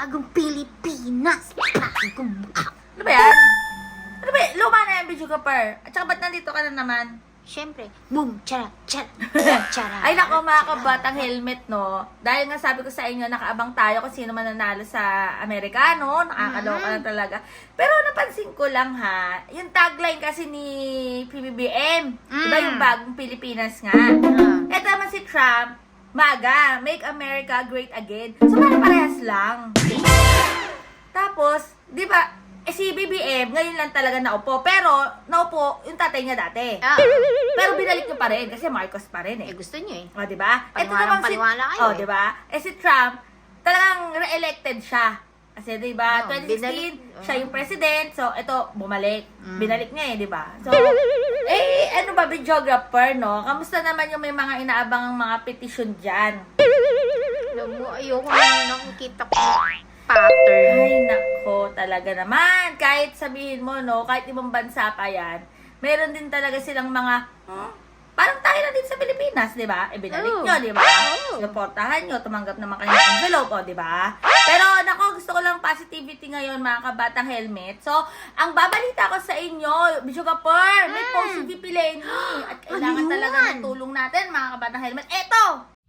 bagong Pilipinas. Bagong Ano ba yan? Ano ba yan? Luma na yan, Bidyo Kapar. At saka ba't nandito ka na naman? Siyempre, boom, chara, chara, chara. Ay nako mga kabatang helmet no. Dahil nga sabi ko sa inyo, nakaabang tayo kung sino man nanalo sa Amerikano. Nakakaloka na talaga. Pero napansin ko lang ha, yung tagline kasi ni PBBM, di ba Mm. yung bagong Pilipinas nga. Ah. Eto naman si Trump, MAGA, Make America Great Again. So parang parehas lang. Tapos, di ba, eh, si BBM, ngayon lang talaga naupo. Pero, naupo yung tatay niya dati. Ah, Pero binalik niyo pa rin kasi Marcos pa rin eh. eh, gusto niyo eh. O, di ba? Si, paniwala kayo oh, eh. di ba? Eh si Trump, talagang re-elected siya. Kasi, di ba, Oh, 2016, binalik. siya yung president. So, ito, bumalik. Mm. Binalik niya eh, di ba? So, eh, ano ba, videographer, no? Kamusta naman yung may mga inaabangang mga petition dyan? Alam mo, ayoko na nakikita ko pattern. Ay, nako, talaga naman. Kahit sabihin mo, no, kahit ibang bansa pa yan, meron din talaga silang mga, hmm, parang tayo na din sa Pilipinas, di ba? E, binalik Oo. nyo, di ba? Oo. Suportahan nyo, tumanggap naman kayo ng envelope, o, di ba? Pero, nako, gusto ko lang positivity ngayon, mga kabatang helmet. So, ang babalita ko sa inyo, Bisyo Kapor, may Mm. post si Lenny. At kailangan Ano talaga ng tulong natin, mga kabatang helmet. Eto!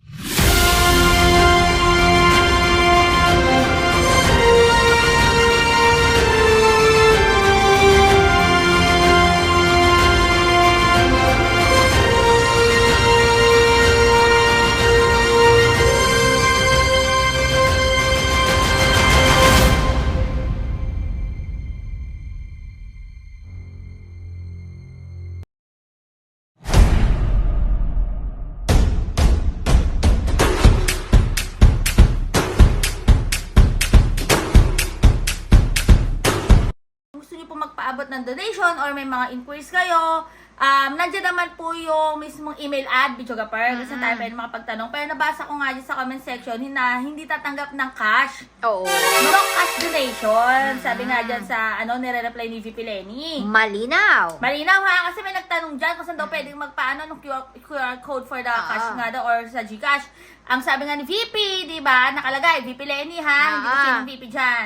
Magpaabot ng donation or may mga inquiries kayo, um, nandiyan naman po yung mismong email ad, Bichogapar, kasi Mm-mm. tayo pwede makapagtanong. Pero nabasa ko nga dyan sa comment section na hindi tatanggap ng cash. Oo. No cash donation. Sabi nga dyan sa, ano, nire-reply ni VP Lenny. Malinaw. Malinaw ha, kasi may nagtanong dyan kung saan daw pwedeng magpaano ng QR, QR code for the Ah. cash nga daw or sa Gcash. Ang sabi nga ni VP, di ba, nakalagay, VP Lenny ha, hindi ko Ah. sinong VP dyan.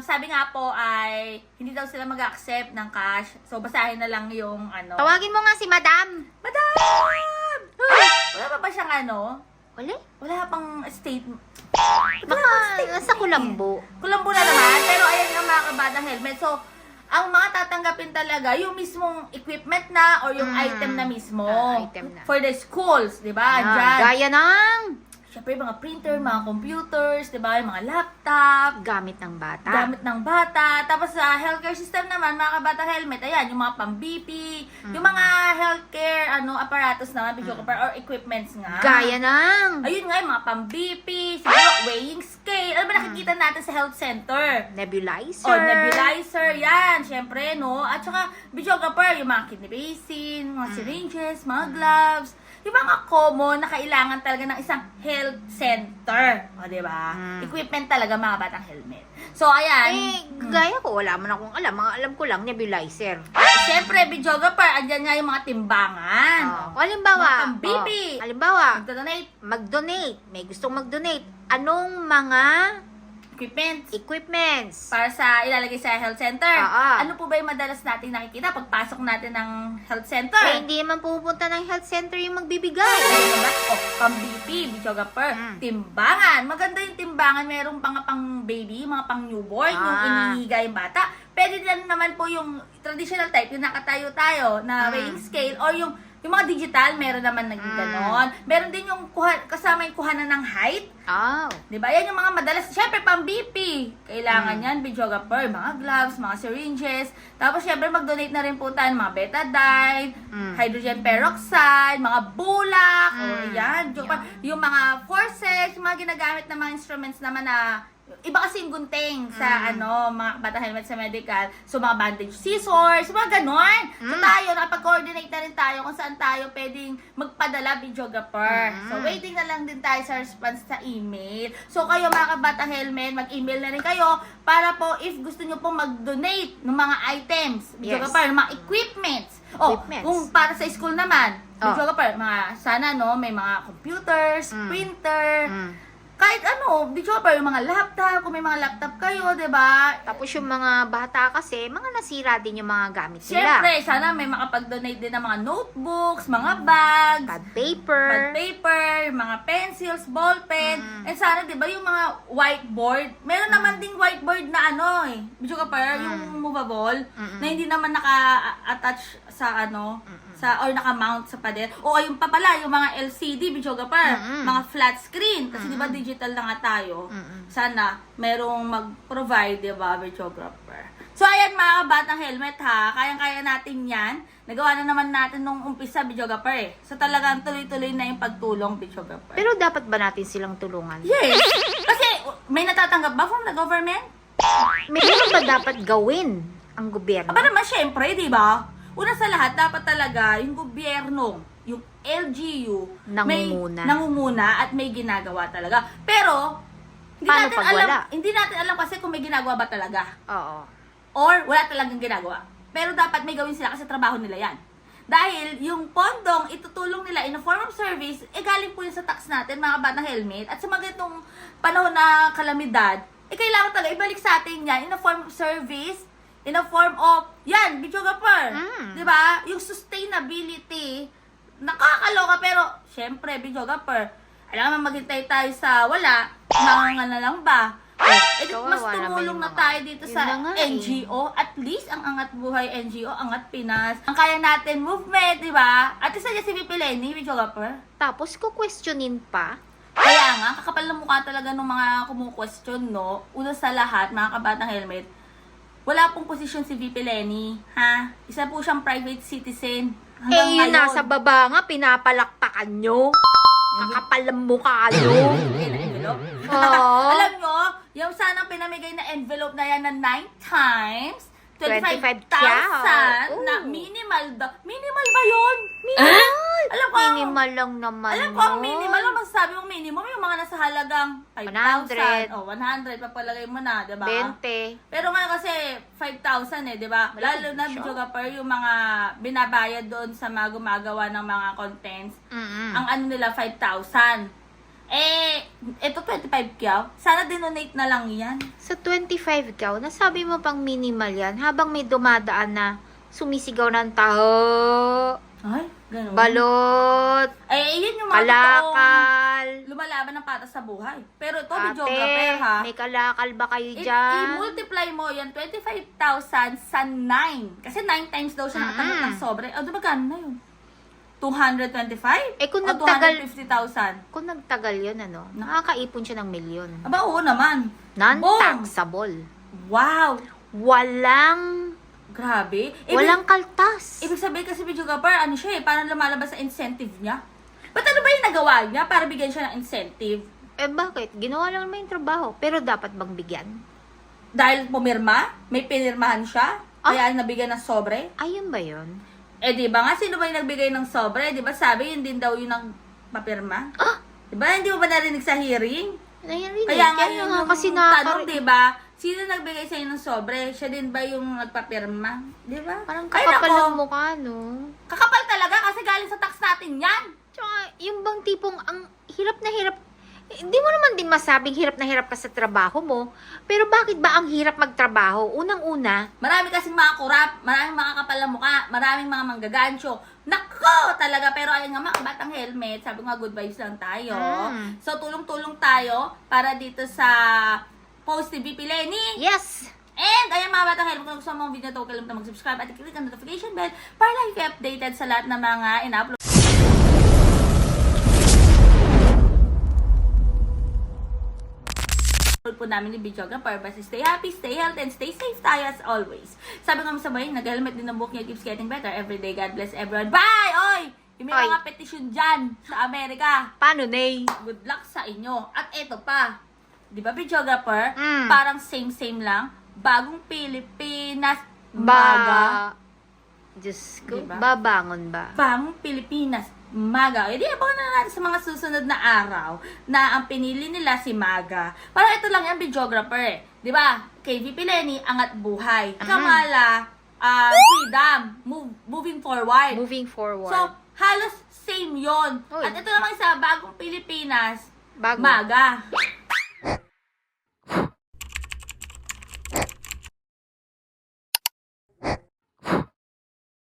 Um, sabi nga po ay, hindi daw sila mag-accept ng cash. So, basahin na lang yung ano. Tawagin mo nga si Madam. Madam! Wala pa ba siyang ano? Uli? Wala pang statement. Baka nasa kulambo. Kulambo na naman, pero ayan nga mga kabadang helmet. So, ang mga tatanggapin talaga, yung mismong equipment na or yung Mm. item na mismo. Ah, item na. For the schools, di ba? Diyan. gaya ng Siyempre, mga printer, mga computers, di ba? Yung mga laptop, gamit ng bata. gamit ng bata. Tapos sa healthcare system naman, mga kabata helmet, ayan, yung mga pang-BP, Mm. yung mga healthcare ano apparatus naman, video or equipments nga. Gaya ng Ayun nga, yung mga pang-BP, siguro weighing scale. Ano ba nakikita natin sa health center? nebulizer. O, nebulizer, yan, syempre, no? At saka, videographer, yung mga kidney basin, mga syringes, mga gloves, yung mga common na kailangan talaga ng isang health center. O, di ba? Mm. Equipment talaga, mga batang helmet. So, ayan. Eh, gaya ko, wala man akong alam. Mga alam ko lang, nebulizer. Syempre, videographer, andyan nga yung mga timbangan. Oh, kung halimbawa, Mga pang-baby. oh, halimbawa, Magdodonate mag-donate. May gustong mag-donate. Anong mga equipment equipments? para sa ilalagay sa health center. Oo. Ano po ba yung madalas nating nakikita pagpasok natin ng health center? Eh, hindi naman pupunta ng health center yung magbibigay. Ayun ba? O, pang BP, bichogapper, Mm. timbangan. Maganda yung timbangan. Meron pa nga pang baby, mga pang newborn, yung Ah. inihiga yung bata. Pwede din naman po yung traditional type, yung nakatayo tayo na Mm. weighing scale or yung yung mga digital, meron naman naging Mm. ganon. Meron din yung kuha, kasama yung kuhanan ng height. Oh. Di ba? Yan yung mga madalas. Siyempre, pang BP. Kailangan Mm. yan, videographer, mga gloves, mga syringes. Tapos, siyempre, mag-donate na rin po tayo ng mga betadine, Mm. hydrogen peroxide, mga bulak, o Mm. yan. Joke pa. Yung mga forceps, yung mga ginagamit na mga instruments naman na iba kasi yung gunting sa Mm. ano, mga bata helmet sa medical. So, mga bandage scissors, mga ganon. So, Mm. tayo, nakapag-coordinate na rin tayo kung saan tayo pwedeng magpadala videographer. Mm. So, waiting na lang din tayo sa response sa email. So, kayo mga kabata helmet, mag-email na rin kayo para po if gusto nyo po mag-donate ng mga items, videographer, ng mga equipments. Oh, Equipments. kung para sa school naman, Oh. videographer, mga sana no, may mga computers, Mm. printer, Mm. Kahit ano, di ba, yung mga laptop, kung may mga laptop kayo, di ba? Tapos yung mga bata kasi, mga nasira din yung mga gamit nila. Siyempre, sana may makapag-donate din ng mga notebooks, mga bags, Pad paper. pad paper, mga pencils, ballpen, Mm. and sana, di ba, yung mga whiteboard, meron naman ding whiteboard na ano eh, video ka pa, Mm. yung movable, Mm-mm. na hindi naman naka-attach sa ano, sa or naka-mount sa pader. O ayun pa pala, yung mga LCD, video ka pa, Mm-mm. mga flat screen, kasi di ba digital na nga tayo, Mm-mm. sana merong mag-provide, di ba, videographer. So, ayan mga kabatang helmet ha, kayang-kaya natin yan. Nagawa na naman natin nung umpisa, videographer eh. So, talagang tuloy-tuloy na yung pagtulong, videographer. Pero dapat ba natin silang tulungan? yes! Kasi, may natatanggap ba from the government? Meron ba dapat gawin ang gobyerno? Aba naman, syempre, di ba? Una sa lahat, dapat talaga yung gobyerno, yung LGU, may Nangunguna. nangunguna at may ginagawa talaga. Pero, hindi Paano natin pag alam, wala? hindi natin alam kasi kung may ginagawa ba talaga. Oo. Or wala talagang ginagawa. Pero dapat may gawin sila kasi trabaho nila yan. Dahil yung pondong itutulong nila in a form of service, eh galing po yun sa tax natin, mga batang helmet. At sa mga ganitong panahon na kalamidad, eh kailangan talaga ibalik sa atin yan in a form of service, in a form of, yan, videographer. Mm. Di ba? Yung sustainability, nakakaloka pero, syempre, videographer, alam mo maghintay tayo sa wala, mga na lang ba? Eh, di Kawawa mas naman tumulong yung na mga- tayo dito Yun sa nga eh. NGO. At least, ang Angat Buhay NGO, Angat Pinas. Ang kaya natin movement, di ba? At isa niya si VP Lenny, videographer. Tapos, kukwestiyonin pa? Kaya nga, kakapal na mukha talaga ng mga kumu-question, no? Una sa lahat, mga kabatang helmet, wala pong posisyon si VP Lenny, ha? Isa po siyang private citizen. Hanggang eh, yun ngayon. nasa baba nga, pinapalakpakan nyo. Kakapal ang mukha nyo. Bigay na envelope. Oo. Alam nyo, yung sanang pinamigay na envelope na yan na 9 times, 25,000 25,000. na minimal daw. Minimal ba yun? Minimal. Alam ko, ang- Minimal lang naman alam ko ang minimal, ang masasabi mong minimum, yung mga nasa halagang 5,000. 100. O, 100, papalagay mo na, diba? 20. Pero ngayon kasi 5,000 eh, 'di ba? Malaki Lalo na siya. videographer yung mga binabayad doon sa mga gumagawa ng mga contents. Mm-mm. Ang ano nila 5,000. Eh, ito 25 kyaw. Sana dinonate na lang 'yan. Sa 25 ka, nasabi mo pang minimal yan habang may dumadaan na sumisigaw ng tao, Ay, ganun. balot, eh, yun yung mga kalakal. lumalaban ng patas sa buhay. Pero ito, Ate, videographer ha. may kalakal ba kayo I- dyan? I-multiply mo yan, 25,000 sa 9. Kasi 9 times daw siya nakatanggap ng sobre. O, di ba gano'n na yun? 225? Eh, kung o nagtagal- 250,000? Kung nagtagal yun, ano, nakakaipon siya ng milyon. Aba, oo naman. Non-taxable. Wow! Walang, Grabe. Ibig, walang kaltas. ibig sabihin kasi video gapper, ano siya eh, parang lumalabas sa incentive niya. Ba't ano ba yung nagawa niya para bigyan siya ng incentive? Eh bakit? Ginawa lang naman yung trabaho. Pero dapat bang bigyan? Dahil pumirma? May pinirmahan siya? Ah. Kaya nabigyan ng sobre? Ayun ba yun? Eh, di ba nga, sino ba yung nagbigay ng sobre? Di ba sabi, yun din daw yung nang papirma? Ah! Di ba, hindi mo ba narinig sa hearing? Rin Kaya eh. nga Kaya nga kasi tanong, nakaka... di ba? Sino nagbigay sa'yo ng sobre? Siya din ba yung nagpapirma? Di ba? Parang Ay, kakapal nako. ng mukha, no? Kakapal talaga kasi galing sa tax natin yan. Tsaka, yung bang tipong ang hirap na hirap, hindi mo naman din masabing hirap na hirap ka sa trabaho mo. Pero bakit ba ang hirap magtrabaho? Unang-una, Marami kasing mga kurap, maraming mga kapal na mukha, maraming mga manggagancho. Nako talaga, pero ayun nga mga batang helmet, sabi nga good vibes lang tayo. Mm. So tulong-tulong tayo para dito sa post ni VP Lenny. yes! And ayan mga batang helmet, kung gusto mo ang video to, kalimutan mag-subscribe at i-click ang notification bell para lagi kayo updated sa lahat ng mga in-upload. po namin ni videographer. Basta stay happy, stay healthy, and stay safe tayo as always. Sabi nga sabay, nag-helmet din ang book niya keeps getting better every day. God bless everyone. Bye! Oy! Yung may Oy. mga petisyon dyan sa Amerika. Paano, Nay? Good luck sa inyo. At eto pa, di ba videographer? Mm. Parang same-same lang. Bagong Pilipinas, Ba... maga. Diyos ko, Diba? babangon ba? Bagong Pilipinas, maga. E di abangan na natin sa mga susunod na araw na ang pinili nila si Maga. Parang ito lang yung videographer eh. Di ba? KVP Lenny, Angat Buhay. Mhm. Kamala, ah, Freedom, move, Moving Forward. Moving forward. So, halos same yon. Uy. At ito naman sa Bagong Pilipinas, Bago. Maga.